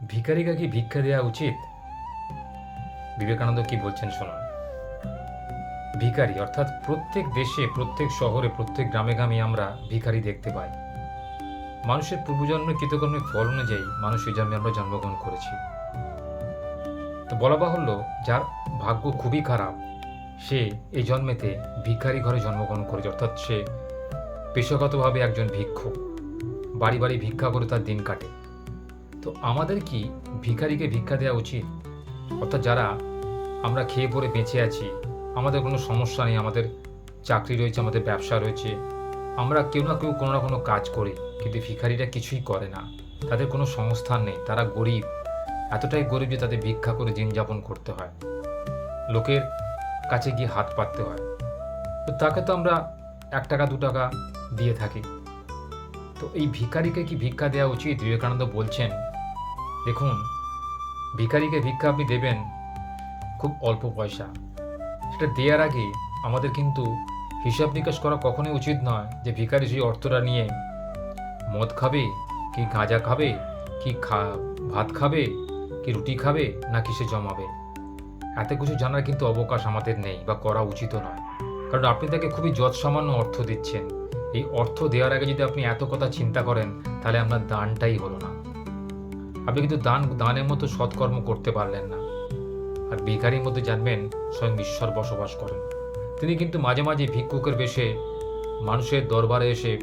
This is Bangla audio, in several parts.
ভিখারিকে কি ভিক্ষা দেওয়া উচিত? বিবেকানন্দ কি বলছেন শুনুন। ভিখারি, অর্থাৎ প্রত্যেক দেশে, প্রত্যেক শহরে, প্রত্যেক গ্রামে গ্রামে আমরা ভিখারি দেখতে পাই। মানুষের পূর্বজন্মের কৃতকর্মের ফল অনুযায়ী মানুষ জন্মে আমরা জন্মগ্রহণ করেছি। তো বলা বাহুল্য, যার ভাগ্য খুবই খারাপ, সে এই জন্মেতে ভিখারি ঘরে জন্মগ্রহণ করেছে। অর্থাৎ সে পেশাগতভাবে একজন ভিক্ষুক বাড়ি বাড়ি ভিক্ষা করে তার দিন কাটে। তো আমাদের কি ভিখারিকে ভিক্ষা দেওয়া উচিত? অর্থাৎ যারা আমরা খেয়ে পরে বেঁচে আছি, আমাদের কোনো সমস্যা নেই, আমাদের চাকরি রয়েছে, আমাদের ব্যবসা রয়েছে, আমরা কেউ না কেউ কোনো না কোনো কাজ করি, কিন্তু ভিখারিরা কিছুই করে না। তাদের কোনো সংস্থান নেই, তারা গরিব। এতটাই গরিব যে তাদের ভিক্ষা করে দিন যাপন করতে হয়। লোকের কাছে গিয়ে হাত পাততে হয়। তো তাকে তো আমরা এক টাকা, দু টাকা দিয়ে থাকি। তো এই ভিখারিকে কি ভিক্ষা দেওয়া উচিত? বিবেকানন্দ বলছেন দেখুন, ভিখারিকে ভিক্ষা আপনি দেবেন খুব অল্প পয়সা। সেটা দেওয়ার আগে আমাদের কিন্তু হিসাব নিকাশ করা কখনোই উচিত নয় যে ভিখারি সেই অর্থটা নিয়ে মদ খাবে, কি গাঁজা খাবে, কি খা, ভাত খাবে, কি রুটি খাবে, না কিসে জমাবে। এত কিছু জানার কিন্তু অবকাশ আমাদের নেই বা করা উচিতও নয়। কারণ আপনি তাকে খুবই যৎসামান্য অর্থ দিচ্ছেন। এই অর্থ দেওয়ার আগে যদি আপনি এত কথা চিন্তা করেন, তাহলে আপনার দানটাই হলো না। আপনি কিন্তু দান, দানের মতো সৎকর্ম করতে পারলেন না। আর ভিখারির মধ্যে জানবেন, স্বয়ং ঈশ্বর বসবাস করেন। তিনি কিন্তু মাঝে মাঝে ভিক্ষুকের বেশে মানুষের দরবারে এসে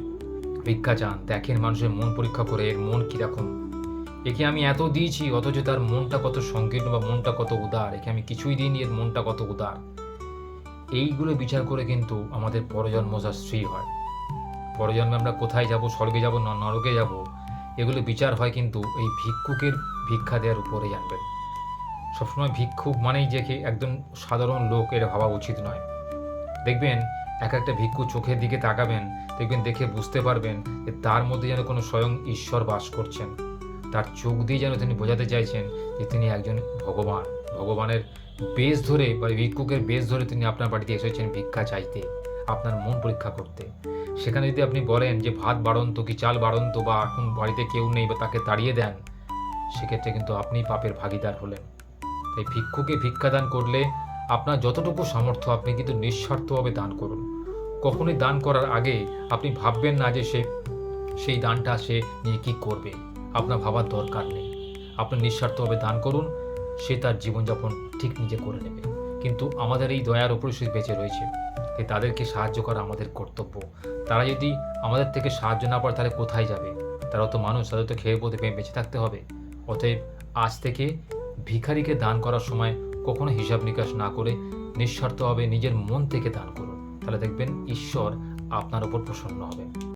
ভিক্ষা চান। দেখেন মানুষের মন পরীক্ষা করে এর মন কীরকম। একে আমি এত দিয়েছি, অথচ তার মনটা কত সংকীর্ণ বা মনটা কত উদার। একে আমি কিছুই দিইনি, এর মনটা কত উদার। এইগুলো বিচার করে কিন্তু আমাদের পরজন্ম যা স্ত্রী হয়। পরজন্মে আমরা কোথায় যাব, স্বর্গে যাব না নরকে যাব? এগুলো বিচার হয় কিন্তু এই ভিক্ষুকের ভিক্ষা দেওয়ার উপরে জানবেন সবসময় ভিক্ষুক মানেই যে একদম সাধারণ লোক, এটা ভাবা উচিত নয়। দেখবেন এক একটা ভিক্ষু চোখের দিকে তাকাবেন, দেখবেন দেখে বুঝতে পারবেন যে তার মধ্যে যেন কোনো স্বয়ং ঈশ্বর বাস করছেন। তার চোখ দিয়ে যেন তিনি বোঝাতে চাইছেন যে তিনি একজন ভগবান। ভগবানের বেশ ধরে বা ভিক্ষুকের বেশ ধরে তিনি আপনার বাড়িতে এসেছেন ভিক্ষা চাইতে। আপনার মন পরীক্ষা করতে। সেখানে যদি আপনি বলেন যে, ভাত বাড়ন্ত কি চাল বাড়ন্ত বা এখন বাড়িতে কেউ নেই বা তাকে তাড়িয়ে দেন, সেক্ষেত্রে কিন্তু আপনি পাপের ভাগিদার হলেন। তাই ভিক্ষুকে ভিক্ষাদান করলে আপনার যতটুকু সামর্থ্য, আপনি কিন্তু নিঃস্বার্থভাবে দান করুন। কখনোই দান করার আগে আপনি ভাববেন না যে, সে, সেই দানটা সে নিয়ে কী করবে। আপনার ভাবার দরকার নেই। আপনি নিঃস্বার্থভাবে দান করুন, সে তার জীবনযাপন ঠিক নিজে করে নেবে। কিন্তু আমাদের এই দয়ার উপরে সে বেঁচে রয়েছে। তাই তাদেরকে সাহায্য করা আমাদের কর্তব্য। তারা যদি আমাদের থেকে সাহায্য না পায়, তাহলে কোথায় যাবে? তারা তো মানুষ, তাদের তো খেয়ে পথে বেঁচে থাকতে হবে। অতএব আজ থেকে ভিখারিকে দান করার সময় কখনো হিসাব নিকাশ না করে নিঃস্বার্থভাবে নিজের মন থেকে দান করুন। তাহলে দেখবেন ঈশ্বর আপনার উপর প্রসন্ন হবে